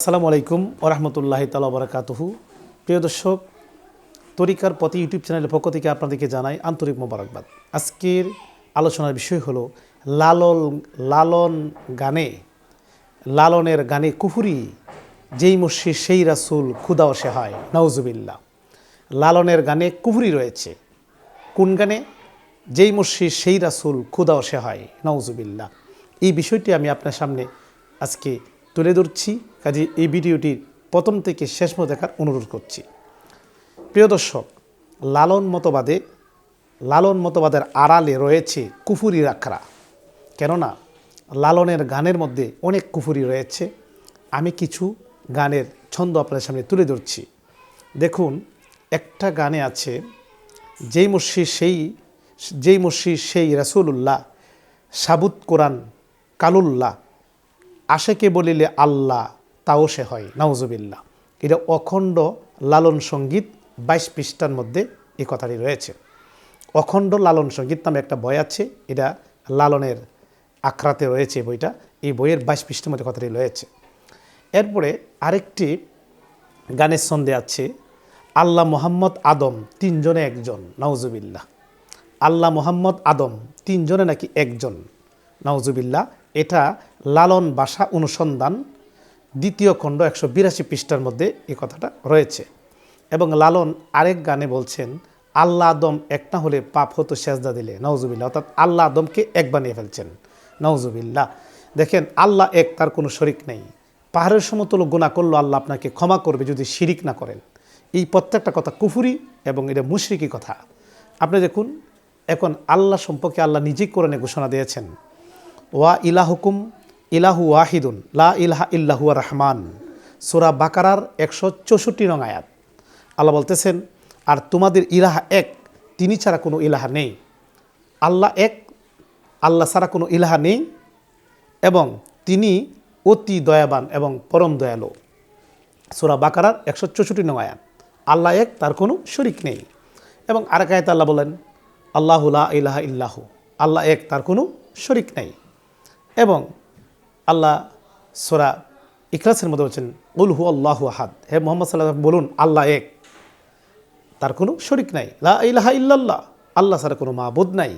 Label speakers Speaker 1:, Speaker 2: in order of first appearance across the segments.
Speaker 1: আসসালামু আলাইকুম ওরহমতুল্লাহ তালা বরাকাতুহু প্রিয় দর্শক, তরিকার প্রতি ইউটিউব চ্যানেলের পক্ষ থেকে আপনাদেরকে জানাই আন্তরিক মোবারকবাদ। আজকের আলোচনার বিষয় হলো লালন লালন গানে, লালনের গানে কুহুরি, যেই মসজিদ সেই রাসুল খুদাও সে হয় নওজুবিল্লা লালনের গানে কুহুরি রয়েছে। কোন গানে? যেই মসজিদ সেই রাসুল খুদাও সে হয় নওজুবিল্লা এই বিষয়টি আমি আপনার সামনে আজকে তুলে ধরছি। কাজে এই ভিডিওটির প্রথম থেকে শেষ মতো দেখার অনুরোধ করছি। প্রিয় দর্শক, লালন মতবাদে, লালন মতবাদের আড়ালে রয়েছে কুফুরি আখড়া কেননা, লালনের গানের মধ্যে অনেক কুফুরি রয়েছে। আমি কিছু গানের ছন্দ আপনাদের সামনে তুলে ধরছি। দেখুন, একটা গানে আছে, যেই মসজিদ সেই, যেই মসজিদ সেই রাসুলুল্লাহ, সাবুত কোরআন কালুল্লাহ। আশেকে বলিলে আল্লাহ, তাও সে হয়, নাউজুবিল্লাহ। এটা অখণ্ড লালন সংগীত বাইশ পৃষ্ঠার মধ্যে এই কথাটি রয়েছে। অখণ্ড লালন সংগীত নামে একটা বই আছে, এটা লালনের আখড়াতে রয়েছে বইটা। এই বইয়ের বাইশ পৃষ্ঠার মধ্যে কথাটি রয়েছে। এরপরে আরেকটি গানের সন্ধে আছে, আল্লাহ মোহাম্মদ আদম তিনজনে একজন, নাউজুবিল্লাহ। আল্লাহ মোহাম্মদ আদম তিনজনে নাকি একজন, নাউজুবিল্লাহ। এটা লালন ভাষা অনুসন্ধান দ্বিতীয় খণ্ড একশো বিরাশি পৃষ্ঠার মধ্যে এই কথাটা রয়েছে। এবং লালন আরেক গানে বলছেন আল্লাহ আদম এক না হলে পাপ হতো সেজদা দিলে। নওজুবিল্লা অর্থাৎ আল্লাহ আদমকে এক বানিয়ে ফেলছেন। নওজুবিল্লা দেখেন আল্লাহ এক, তার কোনো শরিক নেই। পাহাড়ের সমতুল গুণা করল আল্লাহ আপনাকে ক্ষমা করবে যদি শিরিক না করেন। এই প্রত্যেকটা কথা কুফুরি এবং এটা মুশরিকি কথা। আপনি দেখুন, এখন আল্লাহ সম্পর্কে আল্লাহ নিজেই কোরআনে ঘোষণা দিয়েছেন, ওয়া ইলাহুকুম ইলাহু ওয়াহিদুন, লা ইলাহা ইল্লাহু রহমান। সুরা বাকারার একশো চৌষট্টি নং আয়াত। আল্লাহ বলতেছেন, আর তোমাদের ইলাহা এক, তিনি ছাড়া কোনো ইলাহা নেই। আল্লাহ এক, আল্লাহ ছাড়া কোনো ইলাহা নেই এবং তিনি অতি দয়াবান এবং পরম দয়ালু। সুরা বাকারার একশো চৌষট্টি নং আয়াত। আল্লাহ এক, তার কোনো শরিক নেই। এবং আরেক আয়াত আল্লাহ বলেন আল্লাহুল্লাহ ইলাহা ইল্লাহু। আল্লাহ এক, তার কোনো শরিক নেই। এবং আল্লাহ সোরা ইখলাসের মধ্যে বলছেন উলহু আল্লাহ আহাদ। হে মোহাম্মদ সাল্লাহ বলুন, আল্লাহ এক। তার কোনো শরিক নাই। লা ইলাহা ইল্লাল্লাহ। আল্লাহ ছাড়া কোনো মাবুদ নাই।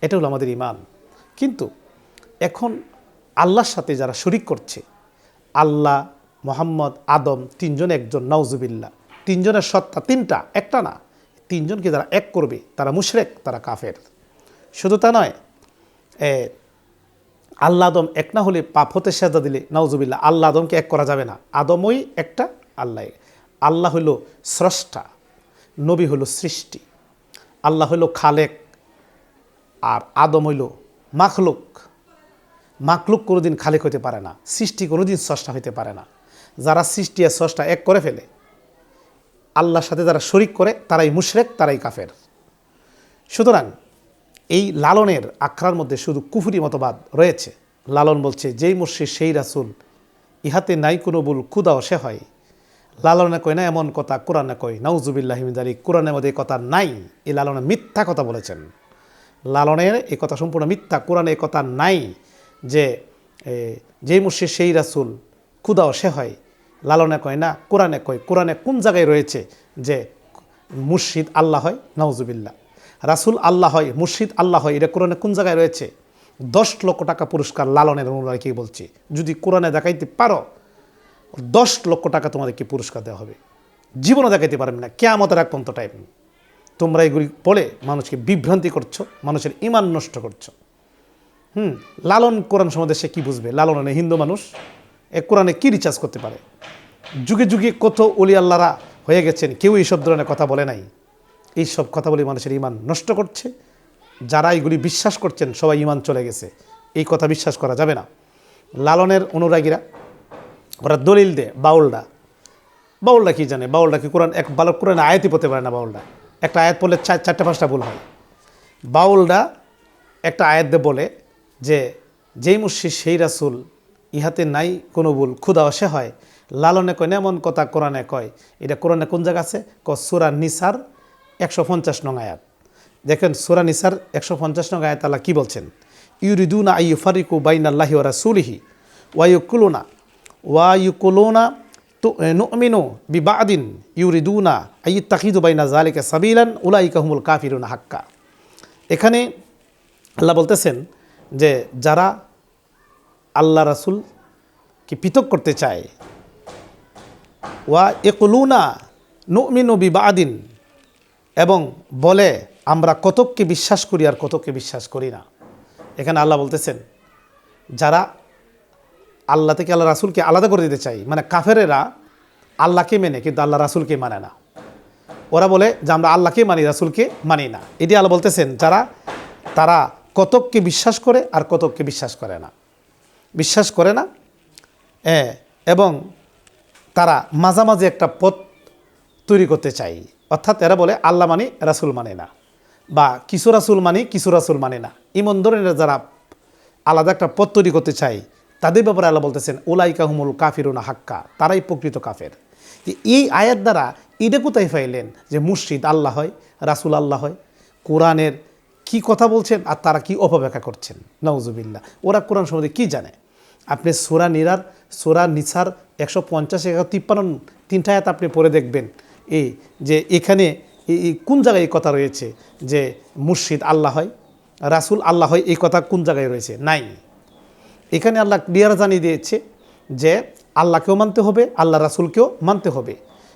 Speaker 1: এটা হলো আমাদের ইমান কিন্তু এখন আল্লাহর সাথে যারা শরিক করছে, আল্লাহ, মোহাম্মদ, আদম, তিনজন একজন নাউজুবিল্লা তিনজনের সত্তা তিনটা, একটা না। তিনজনকে যারা এক করবে, তারা মুশরেক, তারা কাফের। শুধু তা নয় আল্লাহ আদম এক না হলে পাপ হতে সেজা দিলে নাউজুবিল্লা আল্লাহ আদমকে এক করা যাবে না। আদমই একটা আল্লাহ। আল্লাহ হইল স্রষ্টা, নবী হইল সৃষ্টি, আল্লাহ হইল খালেক, আর আদম হইল মাখলুক। মাখলুক কোনোদিন খালেক হতে পারে না, সৃষ্টি কোনোদিন স্রষ্টা হতে পারে না। যারা সৃষ্টি আর স্রষ্টা এক করে ফেলে, আল্লাহর সাথে যারা শরিক করে, তারাই মুশরেক, তারাই কাফের। সুতরাং এই লালনের আখড়ার মধ্যে শুধু কুফুরি মতবাদ রয়েছে। লালন বলছে, যেই মসজিদ সেই রাসুল। ইহাতে নাই কোনো ভুল খুদাও সে হয়। লালনে কয়, না এমন কথা কোরআনে কয়। নাউজুবিল্লাহিমিদারি কোরআনের মধ্যে এই কথা নাই। এই লালনে মিথ্যা কথা বলেছেন। লালনের এই কথা সম্পূর্ণ মিথ্যা। কোরআনে এই কথা নাই যে যেই মসজিদ সেই রাসুল খুদাও সে হয়। লালনে কয়, না কোরআনে কয়। কোরআনে কোন জায়গায় রয়েছে যে মুর্শিদ আল্লাহ হয়? নাউজুবিল্লাহ। রাসুল আল্লাহ হয়, মুর্শিদ আল্লাহ হয়, এটা কোরআনে কোন জায়গায় রয়েছে? দশ লক্ষ টাকা পুরস্কার লালনের অনুরাগী বলছি। যদি কোরআনে দেখাইতে পারো, দশ লক্ষ টাকা তোমাদেরকে পুরস্কার দেওয়া হবে। জীবনে দেখাইতে পারবে না, কেয়ামতের এক পর্যন্ত টাইম তোমরা এগুলি বলে মানুষকে বিভ্রান্তি করছ, মানুষের ইমান নষ্ট করছ। হুম, লালন কোরআন সম্বন্ধে সে কী বুঝবে? লালন মানে হিন্দু মানুষ, এ কোরআনে কী রিচার্জ করতে পারে? যুগে যুগে কত অলি আল্লাহরা হয়ে গেছেন, কেউ এইসব ধরনের কথা বলে নাই। এইসব কথা বলে মানুষের ইমান নষ্ট করছে। যারা এগুলি বিশ্বাস করছেন, সবাই ইমান চলে গেছে। এই কথা বিশ্বাস করা যাবে না। লালনের অনুরাগীরা, ওরা দলিল দে বাউলরা। বাউলরা কি জানে? বাউলরা কি কোরআন, এক বালক কোরআন আয়াতই পড়তে পারে না বাউলরা। একটা আয়াত পড়লে চার, চারটে, পাঁচটা ভুল হয়। বাউলরা একটা আয়াত দিয়ে বলে যে, যেই মুর্শিদ সেই রাসুল, ইহাতে নাই কোনো ভুল। ক্ষুদা সে হয়। লালনে কয় না, এমন কথা কোরআনে কয়। এটা কোরআনে কোন জায়গা আছে? ক, সুরা নিসার একশো পঞ্চাশ নং আয়াত। দেখেন সুরা নিসার একশো পঞ্চাশ নং আয়াত আল্লাহ কী বলছেন? ইউরিদুনা আইয়ু ফারিকু বাইনাল্লাহি ওয়া রাসূলিহি ওয়া ইয়াকুলুনা ওয়া ইউকুলুনা নুমিনু বিবাদিন ইউরিদুনা আই তাকিদু বাইনা জালিকা সাবিলান উলাইকা হুমুল কাফিরুনা হাক্কা। এখানে আল্লাহ বলতেছেন যে যারা আল্লাহ রাসুল কি পৃথক করতে চায়, ওয়া একলুনা নুমিনু বিবাদিন এবং বলে, আমরা কতককে বিশ্বাস করি আর কতককে বিশ্বাস করি না। এখানে আল্লাহ বলতেছেন, যারা আল্লাহ থেকে আল্লাহ রাসুলকে আলাদা করে দিতে চাই মানে কাফেরেরা আল্লাহকে মেনে, কিন্তু আল্লাহ রাসুলকে মানে না। ওরা বলে যে, আমরা আল্লাহকে মানি, রাসুলকে মানি না। এটি আল্লাহ বলতেছেন, যারা, তারা কতককে বিশ্বাস করে আর কতককে বিশ্বাস করে না। বিশ্বাস করে না এবং তারা মাঝামাঝি একটা পথ তৈরি করতে চাই। অর্থাৎ এরা বলে, আল্লাহ মানি, রাসুল মানে না। বা কিছু রাসুল মানি, কিছু রাসুল মানে না। ইমন ধরনের যারা আলাদা একটা পথ তৈরি করতে চাই তাদের ব্যাপারে আল্লাহ বলতেছেন ওলাইকা হুমুল কাফিরুনা হাক্কা, তারাই প্রকৃত কাফের। এই আয়াত দ্বারা এটা কোথায় পাইলেন যে মুর্শিদ আল্লাহ হয়, রাসুল আল্লাহ হয়? কোরআনের কি কথা বলছেন আর তারা কি অপব্যাখ্যা করছেন? নওজুবিল্লা ওরা কোরআন সম্বন্ধে কি জানে? আপনি সোরা নিরার, সোরা নিসার একশো পঞ্চাশ, একশো তিপ্পান্ন তিনটা আয়াত আপনি পড়ে দেখবেন। এই যে এখানে কোন জায়গায় এই কথা রয়েছে? যে মুর্শিদ আল্লাহ হয়, রাসুল আল্লাহ হয়, এই কথা কোন জায়গায় রয়েছে? নাই। এখানে আল্লাহ ক্লিয়ার জানিয়ে দিয়েছে যে আল্লাহকেও মানতে হবে, আল্লাহ রাসুলকেও মানতে হবে।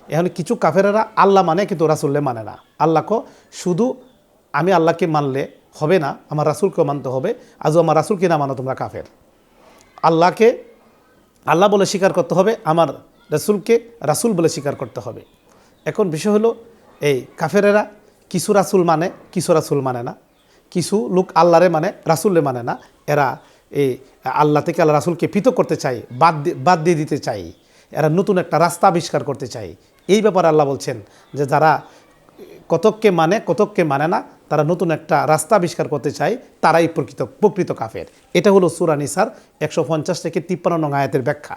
Speaker 1: এখন কিছু কাফেরেরা আল্লাহ মানে কিন্তু রাসুল্লে মানে না। আল্লাহকে শুধু আমি আল্লাহকে মানলে হবে না, আমার রাসুলকেও মানতে হবে। আজও আমার রাসুলকে না মানো তোমরা কাফের? আল্লাহকে, আল্লাহ বলে স্বীকার করতে হবে, আমার রাসুলকে রাসুল বলে স্বীকার করতে হবে। এখন বিষয় হলো, এই কাফেরেরা কিছু রাসুল মানে কিছু রাসুল মানে না। কিছু লোক আল্লাহরে মানে রাসুল্লে মানে না। এরা এই আল্লাহ থেকে আল্লাহ রাসুলকে পৃথক করতে চাই বাদ বাদ দিয়ে দিতে চাই এরা নতুন একটা রাস্তা আবিষ্কার করতে চাই এই ব্যাপারে আল্লাহ বলছেন যে যারা কতককে মানে কতককে মানে না, তারা নতুন একটা রাস্তা আবিষ্কার করতে চায়, তারাই প্রকৃত প্রকৃত কাফের। এটা হলো সুরানিসার একশো পঞ্চাশ থেকে তিপ্পান্ন নং আয়াতের ব্যাখ্যা।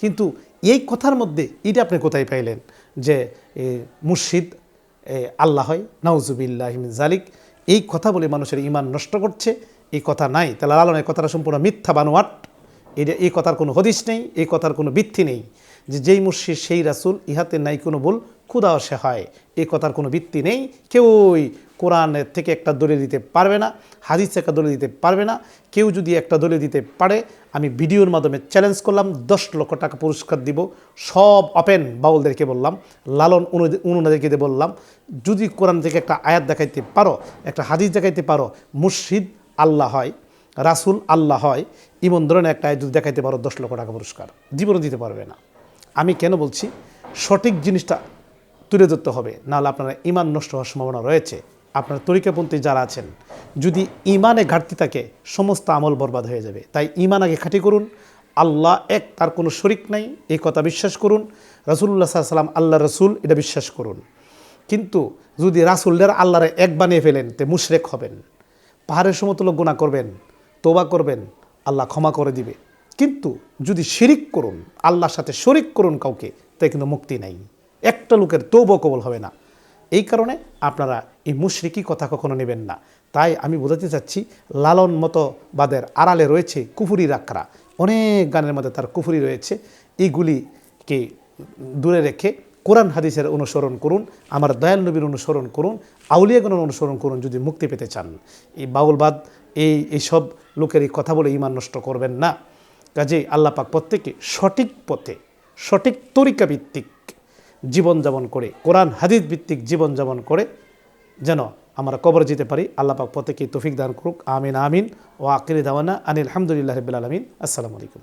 Speaker 1: কিন্তু এই কথার মধ্যে এটা আপনি কোথায় পাইলেন? যে মুর্শিদ আল্লাহ হয়, নাউজুবিল্লাহ জালিক এই কথা বলে মানুষের ইমান নষ্ট করছে, এই কথা নাই। তাহলে এই কথাটা সম্পূর্ণ মিথ্যা বানোয়াট এটা, এই কথার কোনো হদিস নেই, এই কথার কোনো ভিত্তি নেই। যে, যেই মুর্শিদ, সেই রাসুল, ইহাতে নাই কোনো ভুল ক্ষুদাও সে হয়। এই কথার কোনো ভিত্তি নেই। কেউই কোরআনের থেকে একটা দলিল দিতে পারবে না হাদিস থেকে দলিল দিতে পারবে না, কেউ যদি একটা দলিল দিতে পারে, আমি ভিডিওর মাধ্যমে চ্যালেঞ্জ করলাম, দশ লক্ষ টাকা পুরস্কার দিব, সব অপেন বাউলদেরকে বললাম, লালন উনুনাদেরকে দিয়ে বললাম, যদি কোরআন থেকে একটা আয়াত দেখাইতে পারো, একটা হাদিস দেখাইতে পারো, মুর্শিদ আল্লাহ হয়, রাসুল আল্লাহ হয়, ইমন ধরনের একটা আয়াত যদি দেখাইতে পারো, দশ লক্ষ টাকা পুরস্কার, জীবনও দিতে পারবে না। আমি কেন বলছি? সঠিক জিনিসটা তুলে ধরতে হবে, নাহলে আপনারা ইমান নষ্ট হওয়ার সম্ভাবনা রয়েছে। আপনার তরিকাপন্থী যারা আছেন, যদি ইমানে ঘাটতি থাকে, সমস্ত আমল বরবাদ হয়ে যাবে। তাই ইমান আগে খাঁটি করুন। আল্লাহ এক, তার কোনো শরিক নাই, এই কথা বিশ্বাস করুন। রসুল্লাহ সাল্লাম আল্লাহ রসুল, এটা বিশ্বাস করুন। কিন্তু যদি রাসুল্লার আল্লাহরে এক বানিয়ে ফেলেন, তে মুশরেক হবেন। পাহাড়ের সমতুল্য গুণা করবেন তোবা করবেন, আল্লাহ ক্ষমা করে দিবে। কিন্তু যদি শিরিক করুন, আল্লাহর সাথে শরিক করুন কাউকে তাই কিন্তু মুক্তি নাই। একটা লোকের তৌব কবল হবে না। এই কারণে আপনারা এই মুশরিকি কথা কখনো নেবেন না। তাই আমি বোঝাতে চাচ্ছি, লালন মতবাদের আড়ালে রয়েছে কুফুরি রাখরা অনেক গানের মধ্যে তার কুফুরি রয়েছে। এইগুলিকে দূরে রেখে কোরআন হাদিসের অনুসরণ করুন, আমার দয়াল নবীর অনুসরণ করুন, আউলিয়াগণের অনুসরণ করুন যদি মুক্তি পেতে চান। এই বাউলবাদ, এই এইসব লোকের এই কথা বলে ইমান নষ্ট করবেন না। কাজেই আল্লাপাক প্রত্যেকে সঠিক পথে, সঠিক তরিকা ভিত্তিক জীবনযাপন করে, কোরআন হাদিদ ভিত্তিক জীবনযাপন করে, যেন আমরা কবর যেতে পারি। আল্লাহ পাক প্রত্যেকে তৌফিক দান করুক। আমিন আমিন। ও আকিরি দাওয়ানা আনিল আলহামদুলিল্লাহ রবিল আলমিন। আসসালামু আলাইকুম।